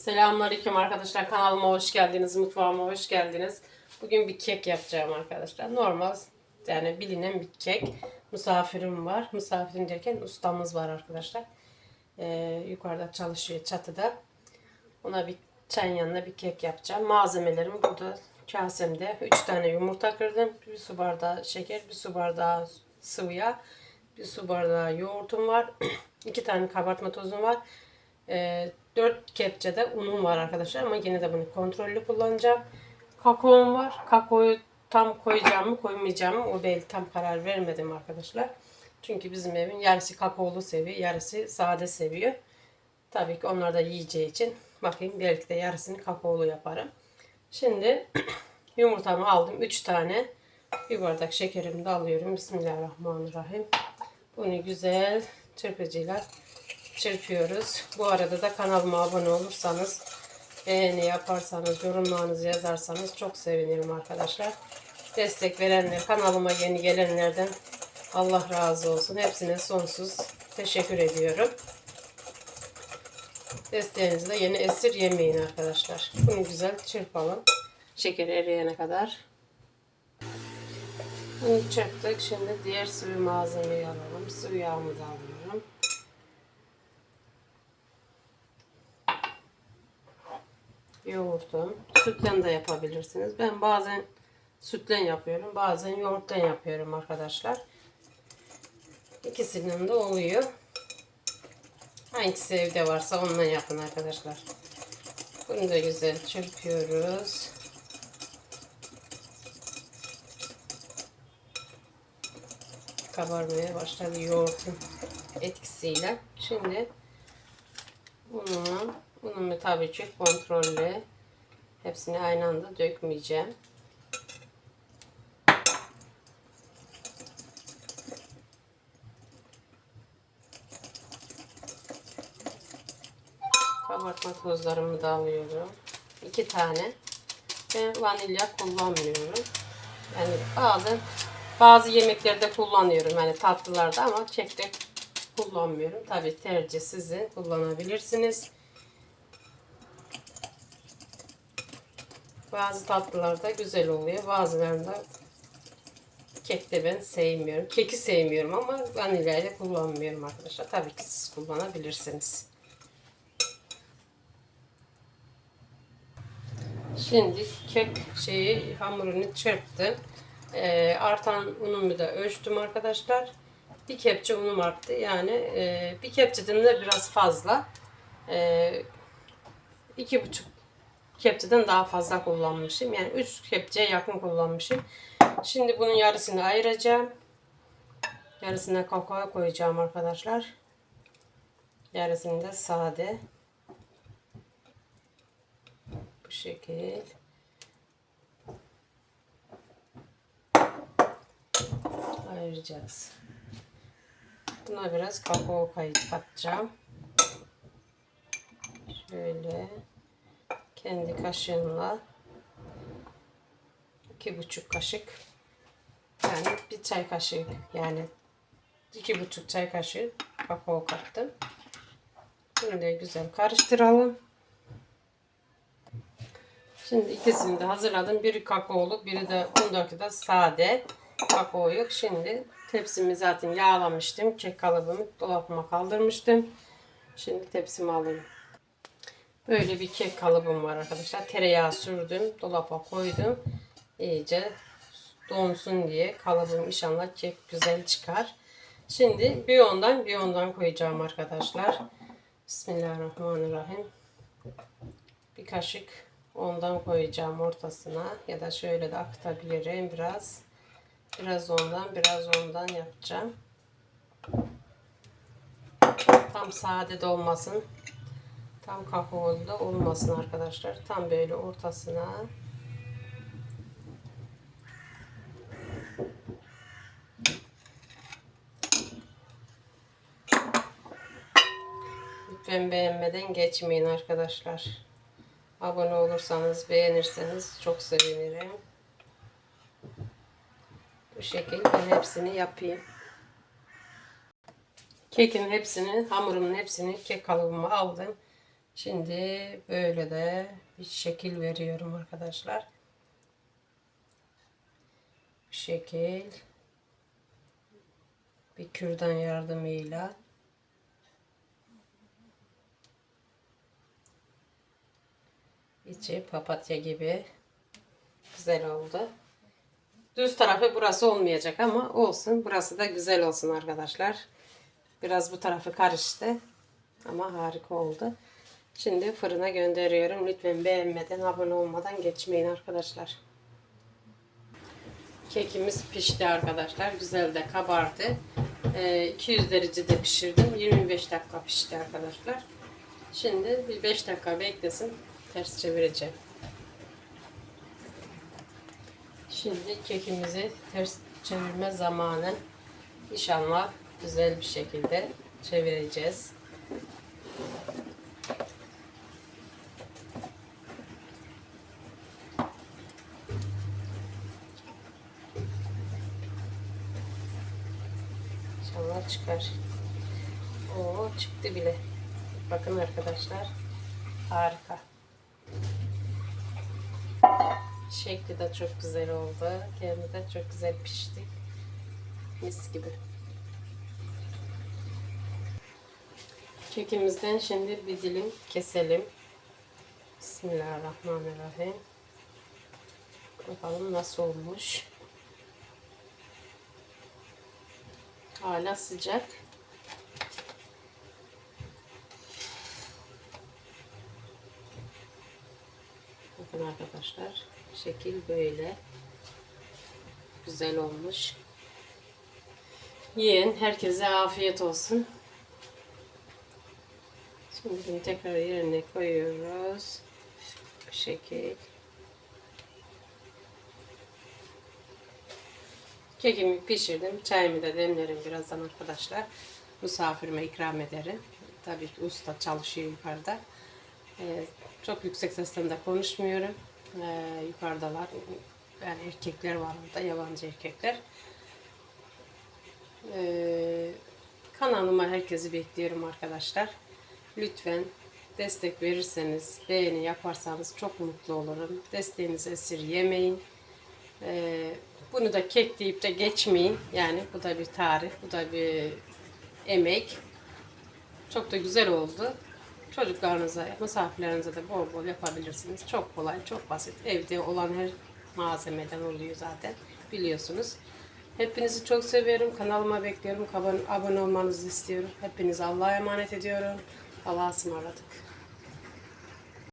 Selamünaleyküm arkadaşlar. Kanalıma hoş geldiniz. Mutfağıma hoş geldiniz. Bugün bir kek yapacağım arkadaşlar. Normal yani bilinen bir kek. Misafirim var. Misafirim derken ustamız var arkadaşlar. Ee, yukarıda çalışıyor çatıda. Ona bir çayın yanına bir kek yapacağım. Malzemelerimi burada kasemde 3 tane yumurta kırdım. Bir su bardağı şeker, bir su bardağı sıvı yağ, bir su bardağı yoğurtum var. 2 tane kabartma tozum var. Ee, 4 kepçe de unum var arkadaşlar ama yine de bunu kontrollü kullanacağım. Kakaom var. Kakaoyu tam koyacağım mı koymayacağım mı o belli tam karar vermedim arkadaşlar. Çünkü bizim evin yarısı kakaolu seviyor, yarısı sade seviyor. Tabii ki onlar da yiyeceği için bakayım belki de yarısını kakaolu yaparım. Şimdi yumurtamı aldım 3 tane. Bir bardak şekerimi de alıyorum. Bismillahirrahmanirrahim. Bunu güzel çırpıcıyla çırpıyoruz. Bu arada da kanalıma abone olursanız, beğeni yaparsanız, yorumlarınızı yazarsanız çok sevinirim arkadaşlar. Destek verenler, kanalıma yeni gelenlerden Allah razı olsun. Hepsine sonsuz teşekkür ediyorum. Desteğinizi de yeni esir yemeyin arkadaşlar. Bunu güzel çırpalım. Şeker eriyene kadar. Bunu çırptık. Şimdi diğer sıvı malzemeyi alalım. Sıvı yağımı da alıyorum. Yoğurtum. Sütten de yapabilirsiniz. Ben bazen sütten yapıyorum. Bazen yoğurttan yapıyorum arkadaşlar. İkisinin de oluyor. Hangisi evde varsa onunla yapın arkadaşlar. Bunu da güzel çırpıyoruz. Kabarmaya başladı yoğurtun etkisiyle. Şimdi bunu bunun tabii ki kontrollü. Hepsini aynı anda dökmeyeceğim. Kabartma tozlarımı da alıyorum. İki tane. Ben vanilya kullanmıyorum. Yani bazen bazı yemeklerde kullanıyorum. Yani tatlılarda ama kekte kullanmıyorum. Tabii tercih sizin kullanabilirsiniz. Bazı tatlılarda güzel oluyor. Bazılarında kekte ben sevmiyorum. Keki sevmiyorum ama vanilyayla kullanmıyorum arkadaşlar. Tabii ki siz kullanabilirsiniz. Şimdi kek şeyi hamurunu çırptım. Ee, artan unumu da ölçtüm arkadaşlar. Bir kepçe unum arttı. Yani e, bir kepçeden de biraz fazla. E, iki buçuk kepçeden daha fazla kullanmışım. Yani 3 kepçeye yakın kullanmışım. Şimdi bunun yarısını ayıracağım. Yarısına kakao koyacağım arkadaşlar. Yarısını da sade. Bu şekil. Ayıracağız. Buna biraz kakao katacağım. Şöyle kendi kaşığımla iki buçuk kaşık yani bir çay kaşığı yani iki buçuk çay kaşığı kakao kattım. Da güzel karıştıralım. Şimdi ikisini de hazırladım. Biri kakaolu, biri de bundaki de sade. Kakao yok. Şimdi tepsimi zaten yağlamıştım. Kek kalıbımı dolabıma kaldırmıştım. Şimdi tepsimi alayım. Böyle bir kek kalıbım var arkadaşlar. Tereyağı sürdüm. Dolaba koydum. İyice donsun diye kalıbım inşallah kek güzel çıkar. Şimdi bir ondan bir ondan koyacağım arkadaşlar. Bismillahirrahmanirrahim. Bir kaşık ondan koyacağım ortasına ya da şöyle de akıtabilirim biraz. Biraz ondan biraz ondan yapacağım. Tam sade de olmasın. Tam kakaolu olmasın arkadaşlar. Tam böyle ortasına. Lütfen beğenmeden geçmeyin arkadaşlar. Abone olursanız, beğenirseniz çok sevinirim. Bu şekilde ben hepsini yapayım. Kekin hepsini, hamurumun hepsini kek kalıbıma aldım. Şimdi böyle de bir şekil veriyorum arkadaşlar. Bu şekil bir kürdan yardımıyla içi papatya gibi güzel oldu. Düz tarafı burası olmayacak ama olsun. Burası da güzel olsun arkadaşlar. Biraz bu tarafı karıştı. Ama harika oldu. Şimdi fırına gönderiyorum. Lütfen beğenmeden, abone olmadan geçmeyin arkadaşlar. Kekimiz pişti arkadaşlar. Güzel de kabardı. Ee, 200 derecede pişirdim. 25 dakika pişti arkadaşlar. Şimdi bir 5 dakika beklesin. Ters çevireceğim. Şimdi kekimizi ters çevirme zamanı. İnşallah güzel bir şekilde çevireceğiz. İnşallah çıkar. Oo çıktı bile. Bakın arkadaşlar. Harika. Şekli de çok güzel oldu. Kendi de çok güzel pişti. Mis gibi. Kekimizden şimdi bir dilim keselim. Bismillahirrahmanirrahim. Bakalım nasıl olmuş. Hala sıcak. Bakın arkadaşlar. Şekil böyle. Güzel olmuş. Yiyin. Herkese afiyet olsun. Şimdi tekrar yerine koyuyoruz. Bu şekil. Kekimi pişirdim. Çayımı da demlerim birazdan arkadaşlar. Misafirime ikram ederim. Tabii ki usta çalışıyor yukarıda. Ee, çok yüksek sesle de konuşmuyorum. Ee, yukarıdalar. Yani erkekler var orada. Yabancı erkekler. Ee, kanalıma herkesi bekliyorum arkadaşlar. Lütfen destek verirseniz, beğeni yaparsanız çok mutlu olurum. Desteğinizi esirgemeyin. Ee, bunu da kek deyip de geçmeyin. Yani bu da bir tarif, bu da bir emek. Çok da güzel oldu. Çocuklarınıza, misafirlerinize de bol bol yapabilirsiniz. Çok kolay, çok basit. Evde olan her malzemeden oluyor zaten. Biliyorsunuz. Hepinizi çok seviyorum. Kanalıma bekliyorum. Abone, olmanızı istiyorum. Hepinizi Allah'a emanet ediyorum. Allah'a ısmarladık.